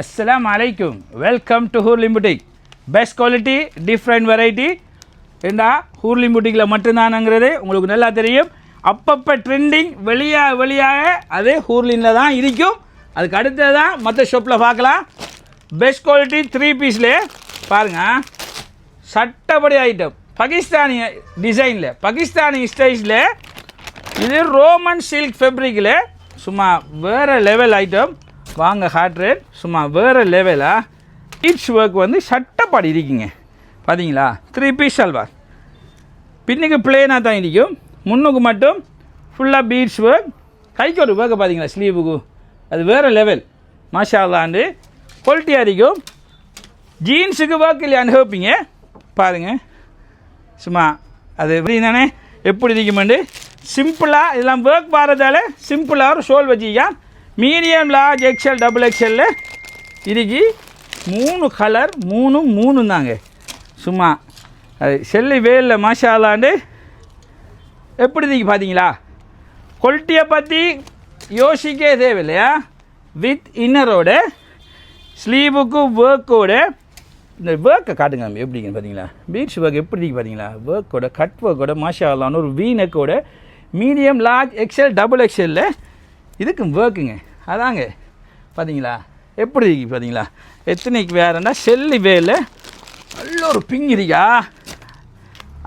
அஸ்லாம் அலைக்கும் welcome to Hurlim boutique best quality different variety ஏண்டா ஹூர்லிம் புட்டிக்கில் மட்டும்தானுங்கிறது உங்களுக்கு நல்லா தெரியும். அப்பப்போ ட்ரெண்டிங் வெளியாக வெளியாக அதே ஹூர்லினில் தான் இருக்கும். அதுக்கு அடுத்தது தான் மற்ற ஷாப்பில் பார்க்கலாம். பெஸ்ட் குவாலிட்டி த்ரீ பீஸ்லே பாருங்கள் சட்டப்படி ஐட்டம் பாகிஸ்தானி டிசைனில் பாகிஸ்தானி ஸ்டைஸில் இது ரோமன் சில்க் ஃபேப்ரிக்கில் சும்மா வேறு லெவல் ஐட்டம் வாங்க ஹார்ட் ரேட் சும்மா வேறு லெவலா இட்ஸ் ஒர்க் வந்து சட்டப்பாடி இருக்குங்க. பார்த்தீங்களா த்ரீ பீஸ் சல்வார் பின்னுக்கு பிளேனாக தான் இருக்கும். முன்னுக்கு மட்டும் ஃபுல்லாக பீட்ஸ் ஒர்க் கைக்கு ஒரு ஒர்க்கை பார்த்தீங்களா ஸ்லீவுக்கு அது வேறு லெவல் மாஷாலாண்டு குவாலிட்டியாக இருக்கும். ஜீன்ஸுக்கு ஒர்க் இல்லையான்னு கேட்பீங்க பாருங்கள் சும்மா அது எப்படி தானே? எப்படி இருக்குமெண்டு சிம்பிளாக இதெல்லாம் ஒர்க் பாரதால சிம்பிளாக ஒரு ஷோல் வச்சுக்கா மீடியம் லார்ஜ் எக்ஸ்எல் டபுள் எக்ஸல்ல இருக்கு மூணு கலர் மூணு மூணு தாங்க சும்மா. அது செல்லு வேலில் மாஷாலாண்டு எப்படி நீங்கள் பார்த்தீங்களா? குவாலிட்டியை பற்றி யோசிக்கவே தேவையில்லையா? வித் இன்னரோட ஸ்லீவுக்கு ஒர்க்கோட இந்த ஒர்க்கை காட்டுங்க எப்படிங்கன்னு எப்படிங்க பார்த்தீங்களா? பீட்ஸ் ஒர்க் எப்படி இருக்கு பார்த்தீங்களா? ஒர்க்கோட கட் ஒர்க்கோட மாஷாலான்னு ஒரு வீ நெக்கோட மீடியம் லார்ஜ் எக்ஸல் டபுள் எக்ஸலில் இதுக்கும் ஒர்க்குங்க அதாங்க. பார்த்தீங்களா எப்படி இருக்கு பார்த்தீங்களா எத்தனைக்கு வேறுன்னா செல்லி வேல. நல்ல ஒரு பிங்க் இருக்கா?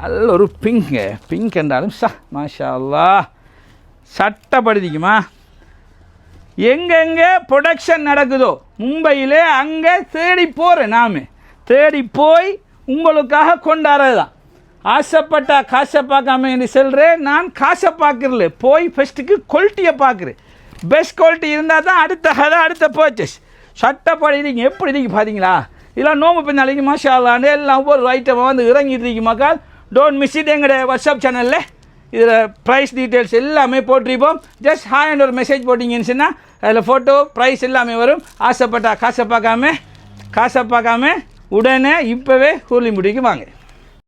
நல்ல ஒரு பிங்க்குங்க பிங்க் என்றாலும் சா மாஷா அல்லா சட்டப்படுத்திக்குமா? எங்கெங்கே ப்ரொடக்ஷன் நடக்குதோ மும்பையில் அங்கே தேடி போகிறேன் நாம். தேடி போய் உங்களுக்காக கொண்டாடுறது தான் ஆசைப்பட்டா காசை பார்க்காம என்று சொல்கிறேன் நான் காசை பார்க்கறல போய் ஃபஸ்ட்டுக்கு குவாலிட்டியை பார்க்குறேன். பெஸ்ட் குவாலிட்டி இருந்தால் தான் அடுத்த கதை அடுத்த பர்ச்சேஸ் சட்டப்படி நீங்கள் எப்படி நீங்கள் பார்த்தீங்களா இதெல்லாம் நோம்பு பின்னாலைக்கு மாஷாலான்னு எல்லாம் ஒவ்வொரு ஐட்டமாக வந்து இறங்கிட்டு இருக்கு மக்கள். டோன்ட் மிஸ் இட் எங்களுடைய வாட்ஸ்அப் சேனலில் இதில் ப்ரைஸ் டீட்டெயில்ஸ் எல்லாமே போட்டிருப்போம். ஜஸ்ட் ஹாய் அண்ட் ஒரு மெசேஜ் போட்டிங்கன்னு சொன்னால் அதில் ஃபோட்டோ ப்ரைஸ் எல்லாமே வரும். ஆசைப்பட்டா காசை பார்க்காம காசை பார்க்காம உடனே இப்போவே கூலி முடிக்கு வாங்க.